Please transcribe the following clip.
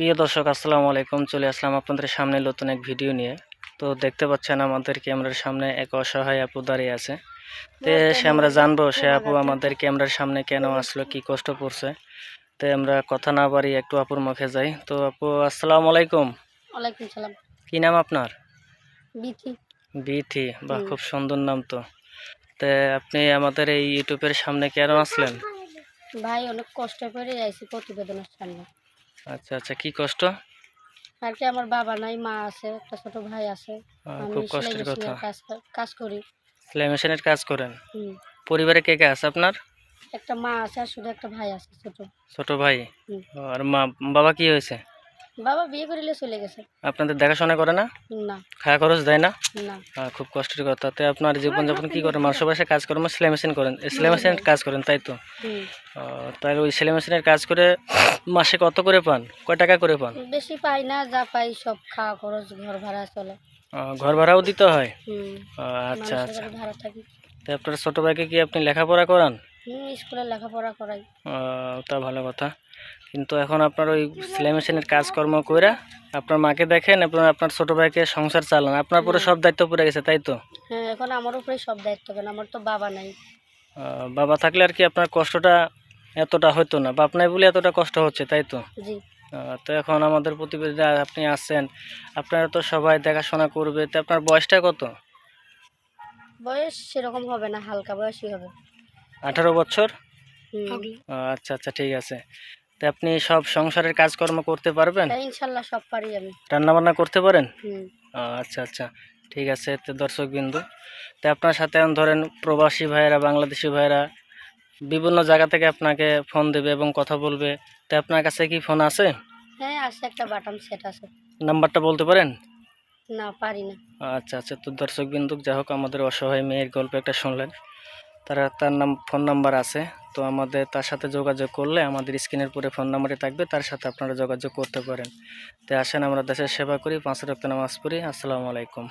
প্রিয় দর্শক আসসালামু আলাইকুম। চলে আসলাম আপনাদের সামনে নতুন এক ভিডিও নিয়ে। তো দেখতে পাচ্ছেন আমাদের ক্যামেরার সামনে এক অসহায় আপু দাঁড়িয়ে আছে। তো সে আমরা জানব সে আপু আমাদের ক্যামেরার সামনে কেন আসলো কি কষ্ট পড়ছে তো আমরা কথা না বাড়ি একটু আপুর মুখে যাই। তো আপু আসসালামু আলাইকুম। ওয়ালাইকুম সালাম। কি নাম আপনার? বিথি। বিথি বা খুব সুন্দর নাম তো। তো আপনি আমাদের এই ইউটিউবের সামনে কেন আসলেন? ভাই অনেক কষ্ট করে আইছি প্রতিবেদনের সামনে। আচ্ছা আচ্ছা কি কষ্ট? আর কি আমার বাবা নাই মা আছে একটা ছোট ভাই আছে। খুব কষ্টের কথা। কাজ কাজ করি। সেলাই মেশিনের কাজ করেন? পরিবারে কে কে আছে আপনার? একটা মা আছে আর শুধু একটা ভাই আছে ছোট। ছোট ভাই? আর মা বাবা কি হয়েছে? বাবা বিয়ে করিলে চলে গেছে। আপনাদের দেখাশোনা করে না? না। খাওয়া খরচ দেয় না? না। খুব কষ্টের কথা। তো আপনার জীবনযাপন কি করেন মানুষের বাসায় কাজ করেন সেলাই মেশিন করেন? সেলাই মেশিনের কাজ করেন তাই তো? তাহলে ওই সেলাই মেশিনের কাজ করে মাসে কত করে পান? কয় টাকা করে পান? বেশি পাই না যা পাই সব খাওয়া খরচ ঘর ভাড়া চলে। ঘর ভাড়াও দিতে হয়? আচ্ছা আচ্ছা। ভাড়া থাকি। তো আপনার ছোট ভাইকে কি আপনি লেখাপড়া করান? স্কুলে লেখাপড়া করাই। তা ভালো কথা। কিন্তু এখন আপনার ওই সেলাই মেশিনের কাজকর্ম করে আপনার মাকে দেখেন আপনার আপনার ছোট ভাইকে সংসার চালান। আপনার পুরো সব দায়িত্ব পড়ে গেছে তাই তো? হ্যাঁ এখন আমার উপরে সব দায়িত্ব কেন? আমার তো বাবা নাই। বাবা থাকলে আর কি আপনার কষ্টটা এতটা হতো না। বাপ নাই বলে এতটা কষ্ট হচ্ছে তাই তো? জি। তো এখন আমাদের প্রতিবেদী আপনি আসছেন আপনারা তো সবাই দেখাশোনা করবে তো আপনার বয়সটা কত? বয়স সেরকম হবে না হালকা বয়সই হবে। আঠারো বছর? আচ্ছা আচ্ছা ঠিক আছে। তো আপনি সব সংসারের কাজকর্ম করতে পারবেন? ইনশাল্লাহ সব পারি আমি। রান্না বান্না করতে পারেন? আচ্ছা আচ্ছা। ঠিক আছে তো দর্শক বিন্দু। তো আপনার সাথে এখন ধরেন প্রবাসী ভাইয়েরা বাংলাদেশি ভাইয়েরা বিভিন্ন জায়গা থেকে আপনাকে ফোন দেবে এবং কথা বলবে। তো আপনার কাছে কি ফোন আছে? হ্যাঁ আছে একটা বাটাম সেট আছে। নাম্বারটা বলতে পারেন? না পারি না। আচ্ছা আচ্ছা। তো দর্শক বিন্দু যাই হোক আমাদের অসহায় মেয়ের গল্প একটা শুনলেন। তারা তার নাম ফোন নাম্বার আছে। তো আমাদের তার সাথে যোগাযোগ করলে আমাদের স্ক্রিনের পরে ফোন নাম্বারই থাকবে, তার সাথে আপনারা যোগাযোগ করতে পারেন। তো আসেন আমরা দেশের সেবা করি, পাঁচ রক্ত নামাজ পড়ি। আসসালামু আলাইকুম।